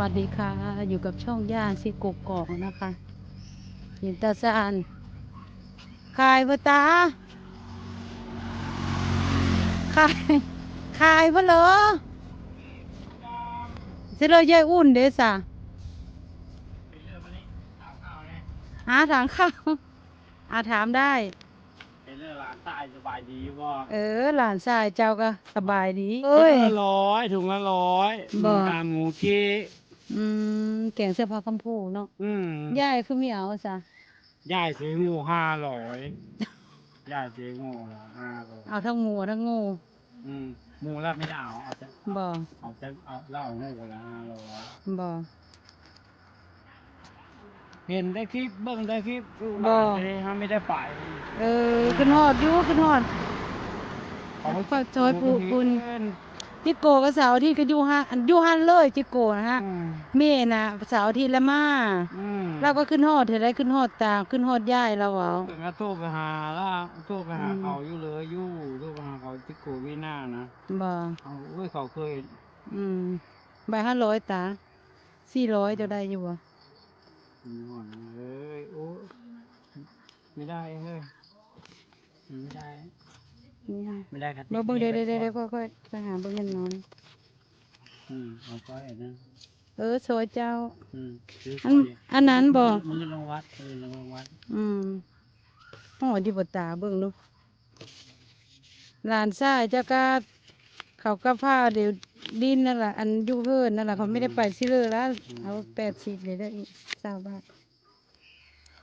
วัสดีค่ะ อยู่กับช่องย่านสิกกกอกนะคะยินตาซานขายปะตาขายขายปะเหรอเสร็จเลยยายอุ่นเด้สะหาทางเข้าอาถามได้เป็นเรื่องร้านใต้สบายดีบ่เออหลานชายเจ้าก็สบายดีถุเอ้ยงละร้อยถุงละร้อยบ่ตามหมูกี้ อืมแกงเสื้อผ้าคำพูเนาะอืมยายคือไม่เอาซะย่ายซื้อหมูห้าร้อยย่ายซื้อหมูละห้าร้อยเอาทั้งงูทั้งงูอืมหมูละไม่ได้เอาเอาจะบ่เอาจะเอาเหล้าหมูละห้าร้อยบ่เห็นได้คลิปเบิ่งได้คลิปดูบ่ไม่ได้ฮะไม่ได้ไปเออขึ้นฮอดอยู่ขึ้นฮอดฝากซอยปูบุญ จิโกก็เสาร์อาที่ก็อยู่ฮันอันอยู่ฮันเลยจิโกนะฮะ อืมแม่น่ะเสาร์อาที่ละมาอืมเราก็ขึ้นฮอดเธอได้ขึ้นฮอดตามขึ้นฮอดย่ายเราเอาถึงก็โทรไปหาล่ะโทรไปหาอืมเขาอยู่เลยอยู่โทรไปหาเขาที่โกวีน่านะบ่เอาเว้ยเขาเคยอืมใบห้าร้อยตาสี่ร้อยจะได้อยู่บ่มีหอนเอ้ยโอ้ไม่ได้เฮ้ยไม่ได้ นี่ฮะไม่ได้ครับบ่เบิ่งเดี๋ยวเดี๋ยวเดี๋ยวค่อยๆไปหาเบิ่งกันนอนอืมเอาก้อยอันนั้นเออซอยเจ้า อืมซื้ออันอันนั้นบ่มือลงวัดมือลงวัดอืมโอ้ดีบ่ตาเบิ่งดูหลานชายเจ้าก็เขาก็ผ้าเดี๋ยวดินนั่นแหละอันอยูเพิ่นนั่นแหละเขาไม่ได้ไปซิเลยแล้วเอาแปดสิบเลยได้อีกเศร้าบาท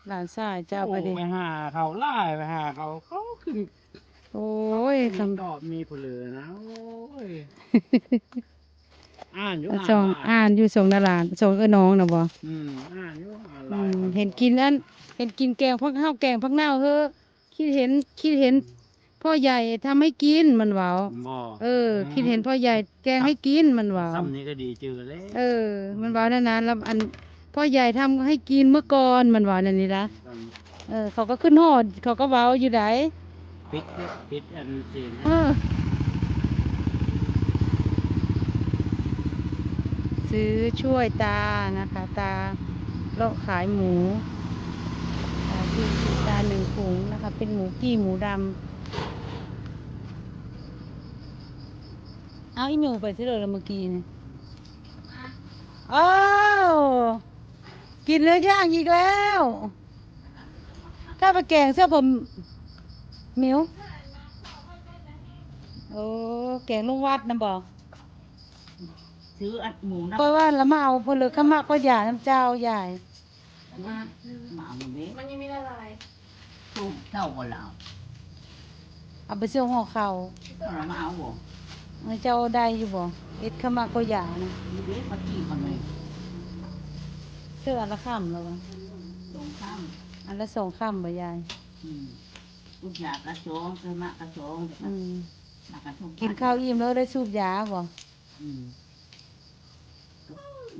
หลานชายเจ้าไปดิโอ้ไปหาเขาไล่ไปหาเขาเขาขึ้น โอ้ยคคำตอบมีผู้เหลือนะโอ้ยอ่านอยู่ำส่งอ่านอยู่ส่งนาหลานส่งเอ้อน้องนะบ่อืมอ่านอยู่อ่านอืไล่มเห็นกินอันเห็นกินแกงพักข้าวแกงพักเน่าเฮ้อคิดเห็นคิดเห็นพ่อใหญ่ทำให้กินมันเว้าบ่เออ คิดเห็นพ่อใหญ่แกงให้กินมันเว้าซ้ำนี้ก็ดีจือเลยเออ มันเว้านั่นนะแล้วอันพ่อใหญ่ทำให้กินเมื่อก่อนมันเว้านั่นนี่ละซ้ำเออ เขาก็ขึ้นฮอดเขาก็เว้าอยู่ได ปิดปิดอันจริงเออซื้อช่วยตานะคะ ตาเลาะขายหมูขาที่ตาหนึ่งถุงนะคะ เป็นหมูกี้หมูดำเอาอีหมูไปซื้อเลยเมื่อกี้นี่อ้าวกินเนื้อย่างอีกแล้วข้าไปแกงเสื้อผม มิวโอ้แกงลุงวัดนะบอกซื้ออัดหมูนะก็ว่าละมาเอาเพนเลยข้ามาก็อย่าน้ำเจ้าใหญ่มาหมาหมูนี้มันยังไม่ละลายตุ้มเท่ากับเราเอาไปเสื้อห่อเขาเรามาเอาบ่ให้เจ้าได้อยู่บ่เอ็ดข้ามาก็อย่านะมีเด็กมากี่คนเลยเสื้ออันละข้ามแล้ววะสองข้ามอันละสองข้ามบ่ยายอืม ลูกอยากกระโจงซื้อมากระโจงอืมมากระทุกกินข้าวอิ่มแล้วได้สูบยาบ่อืม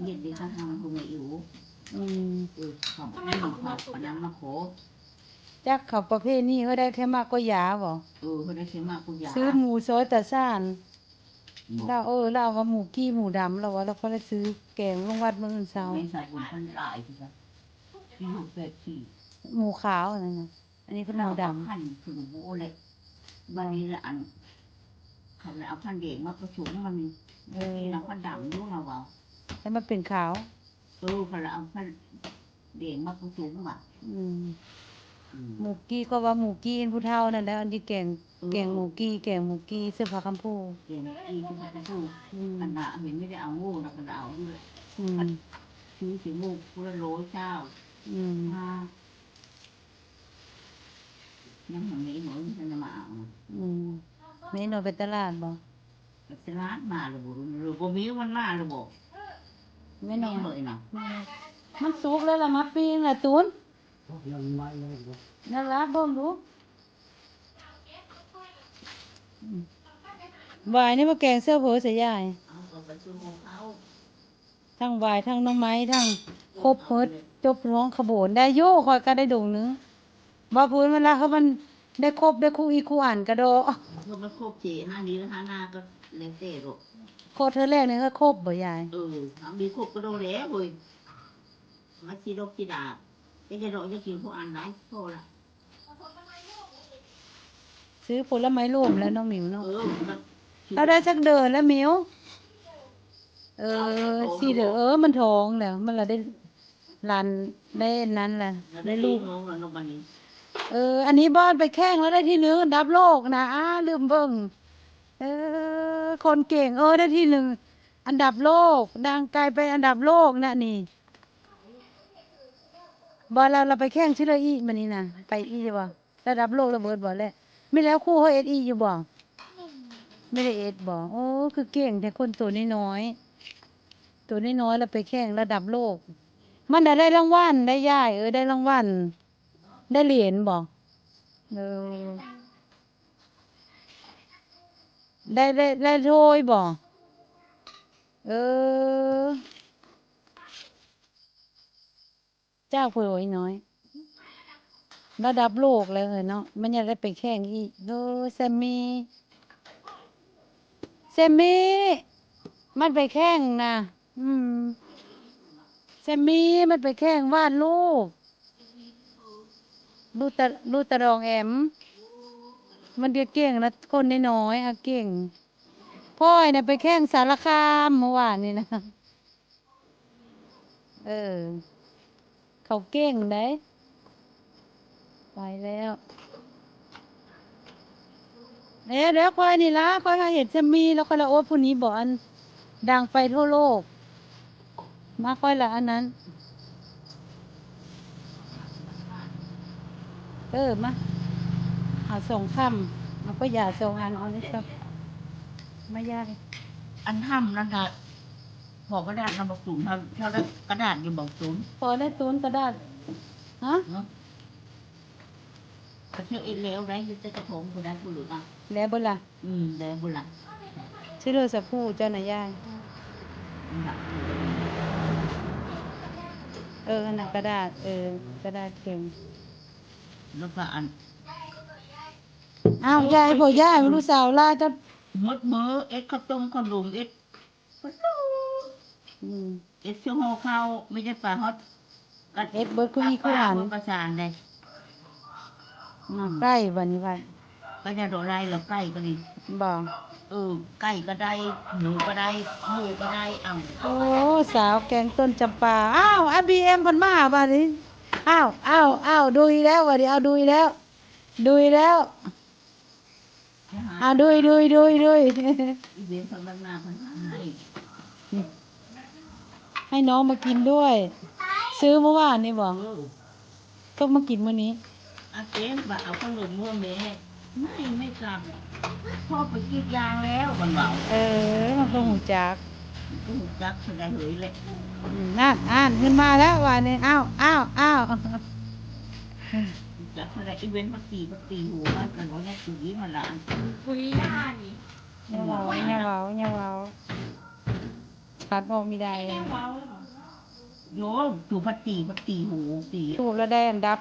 เย็ดดีข้างทางคงไม่อยู่อืมเออขอบไม่ขอบขอบปนังมาโขจักเขาประเภทนี้เขาได้แค่มากก็ยาบ่เออเขาได้ซื้อมากกูอยากซื้อหมูซอยตะซ่านบอเรากเออเราเอาว่าหมูกี้หมูดำเราว่าเราก็ได้ซื้อแกงลงวัดมื้ออื่นเช้าไม่ใส่บุญพันหลายทีละที่ลูกเป็ดที่หมูขาวนั่นน่ะอั นนี้คือหมูดำพันถึงโบเลยบางทีละอันเขาเลยเอาพันเด็กมาประชุมมันเออเราก็ดำรู้เราเอาให้มันเป็นขาวเออเขาเลยเอาพันเด็กมาประชุมอะอืมอืมหมูกี้ก็ว่าหมูกี้ผู้เฒ่านั่นแหละอันที่แกงเออแกงหมูกี้แกงหมูกี้เสื้อผ้าคำพูเด็กอีที่มาประชุมอืมขนาดเห็นไม่ได้เอางูเราก็เอาด้วยอืมซื้อสีมูกพุละโลเจ้าอืมมา ยังอย่างนี้หนูจะมาเอาอืมไม่นอนไปตลาดบ่จะร้านมาหรือบ่หรือบ่มีมันมาหรือบ่ไม่นอนเลยนะมันสุกแล้วล่ะมาปีนล่ะตูนยังไม่เลยบ่นั่นล่ะเบิ่งดูอืมวายนี่มาแกงเสื้อเผอใส่ยายเอาก็ไปซื้อของเขาทั้งวายทั้งหน้องไม้ทั้งครบเพิดจบร้องขบวนได้โย่คอยก็ได้ดงหนึง บ่พูนเวลาเขามันได้ครบได้คู่อีคู่อ่านกระโดดก็มาครบสี่ห้านี้แล้วห้าหน้าก็เลเต้หรอกโคตรเธอแรกนี่ก็ครบบ่ยายเออทำมีครบก็โดนแล้วเว้ยมาชีดกชีดาจะจะโดนจะกินพวกอันไหนโทษละซื้อผลไม้รวมแล้วน้องหมิวเนาะเออมันเราได้สักเดินแล้วหมิวเออสิเด้อเออมันท้องแล้วมันละได้หลานได้นั้นแหละได้ได้ลูลูกกน้องแล้วน้องมันนี้ เออ อันนี้บ้านไปแข่งแล้วได้ที่หนึ่งอันดับโลกนะอ้าลืมเบิ่งเออ คนเก่ง เออได้ที่หนึ่งอันดับโลก ดังไกลไปอันดับโลกนะนี่บอลเราเราไปแข่งชิลอีมันนี่นะไปอีบ่ระดับโลกระเบิดบ่แล้วไม่แล้วคู่เขาเอสอีอยู่บ่ไม่ได้เอสบ่โอ้คือเก่งแต่คนตัวน้อยตัวน้อยๆแล้วไปแข่งระดับโลก มันได้ได้รางวัลได้ย่ายเออได้รางวัล ได้เหรียญบ่เออได้ได้ได้ถ้วยบ่เออ เจ้าเผื่อไว้น้อย ระดับโลกเลยเนาะมันอยากได้ไปแข่งอีกโอ้แซมมี่แซมมี่มันไปแข่งนะ อืมแซมมี่มันไปแข่งวาดรูป ลูกตะลูกตะรองแอม มันเดียเก่งนะคนน้อยๆอะเก่ง พ่อยเนี่ยไปแข่งสารคามเมื่อวานนี่นะ เออ เขาเก่งได้ไปแล้วเอ๊ะเดี๋ยวค่อยนี่ละค่อยมาเห็นจะมีแล้วค่อยละโอ้ผู้นี้บอกอันดังไปทั่วโลก มาค่อยละอันนั้น เออมาเอาส่งคำเอาก็อย่าส่งอันเอานี่ครับไม่ยากอันห้ำนั่นค่ะพอกระดาษนำบอกสูงเขาเขาได้กระดาษอยู่บอกสูงพอได้ตูนกระดาษฮะเนาะกระเทือกอีกแล้วไรยึดกระทงคนนั้นบุรุษอะแล้วบ่ล่ะอืมแล้วบุรุษชื่อเลือสักผู้เจ้าหน่ายยายเอออันนั้นกระดาษเออกระดาษเข็ม แล้วก็อันอ้าวยายบ่ยายลูกสาวล่าเจ้ามดมือเอ็ดข้าวต้มข้าวหลุมเอ็ดปลาทูอืมเอ็ดเชี่ยวห่อข้าวไม่ใช่ปลาฮอตกัเอ็ดเบิดคุยคุยหันประสานเลยมาใกล้วันนี้วันก็จะโดนไรแล้วใกล้ก็ดีบ่เออใกล้ก็ได้หนูก็ได้หมูก็ได้อ่ำโอ้สาวแกงต้นจำปาอ้าวอาบีเอ็มพันมาบัดนี้ อ้าวอ้าวอ้าวดูอีกแล้วบัดนี้เอาดูอีกแล้ว ดูอีกแล้วอ้าวดูอีกดูอีกดูอีกดูอีกอีเวนต์คนบ้านนาคนให้ให้น้องมากินด้วย ซื้อเมื่อวานนี่บอกเออก็มากินมื้อนี้อาเจ๊บะเอาขนมมั่วแม่ไม่ไม่กลับพ่อไปกรีดยางแล้วคนเราเออมันก็หูจัก อู้จักแสดงเหยเลยอืมนั่นอ่านขึ้นมาแล้ววันนี้อ้าวอ้าวอ้าวจักแสดงอีเวนต์พักตีพักตีหัวมันกันว่าเนี่ยคือยี่มันละอันคุยยานี่อย่าเว้าอย่าเว้าอย่าเว้าขาดบอกไม่ได้โยมถูพักตีพักตีหูตีถูกแล้วได้อันดับ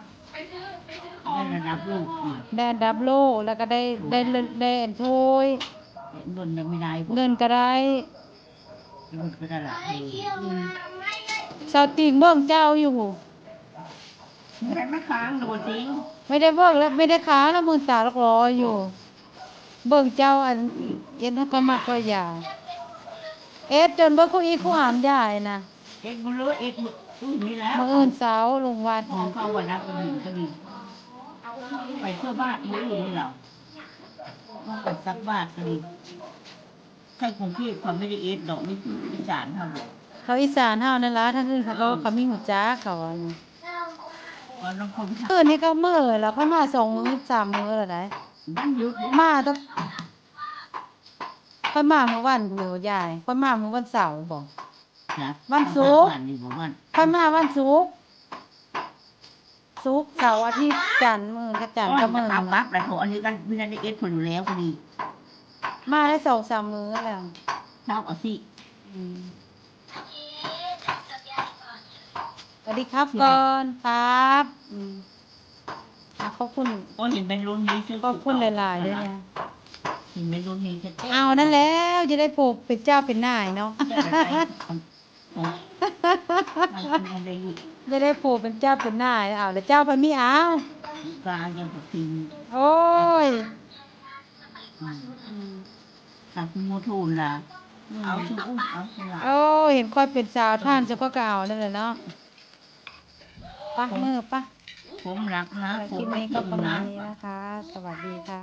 ได้ระดับลูกอีกได้อันดับโลกแล้วก็ได้ได้เงินได้อันถ้วยเงินยังไม่ได้พวกเงินก็ได้ เงินก็ได้ละเอออืมสาวติ่งเบิ่งเจ้าอยู่ไม่ได้ไม่ค้างโดนจริงไม่ได้เบิ่งแล้วไม่ได้ค้างแล้วมึงสาวรออยู่ เบิ่งเจ้าอันเอ็นให้ก็มักก็อย่าเอ็ดจนเบิ่งคู่อีคู่อ่านได้นะเอ็กซ์มันรู้เอ็กซ์มันอู้นี่แล้วมื่ออื่นเสาร์ลงวัดของเขาวันนั้นก็ดีก็ดีไปเพื่อบ้านมืออื่นเราต้องไปซักบ้านก็ดี ใช่กรุงเทพเขาไม่ได้เอ็ดดอกนี่คืออีสานเขาบอกเขาอีสานเฮานั่นล่ะทั้งอื่นเขาก็เขามีหูจักเขาว่าว่าน้องคงทคืนนี้ก็มื้อแล้วเขามาสองมื้อสามมื้อแล้วได้ำบ้านยุทธมาต้องค่อยมาเมื่อวันเมื่อยายค่อยมาเมื่อวันเสาร์บ่นะวันศุกร์ บ้านนี่บอกว่าค่อยมาวันศุกร์ศุกร์เสาร์อาทิตย์จันทร์มื้อก็จันทร์ก็มื้อ ทำปั๊บแล้วโถอันนี้กันไม่ได้เอ็ดคนอยู่แล้วก็ดี มาได้สองสามมื้อแล้วเช้าเอาสิอืมสวัสดีครับก่อนครับอืมอะขอบคุณ โอ้เห็นเป็นรุ่นนี้ชื่อขอบคุณหลายๆด้วยนะเห็นเป็นรุ่นนี้จะเอานั่นแล้วจะได้ผูกเป็นเจ้าเป็นนายเนาะมันได้อยู่จะได้ผูกเป็นเจ้าเป็นนายเอาแล้วเจ้าพันมีเอา กลางยังกับพิมโอ้ย กับมูทูนละเอาชื่ออุ้มเอาชื่อละโอ้เห็นค่อยเป็นสาวท่านจะก็เก่านั่นแหละเนาะปะมือปะผมรักนะคผมลิปนี้ก็ประมาณนี้นะคะ สวัสดีค่ะ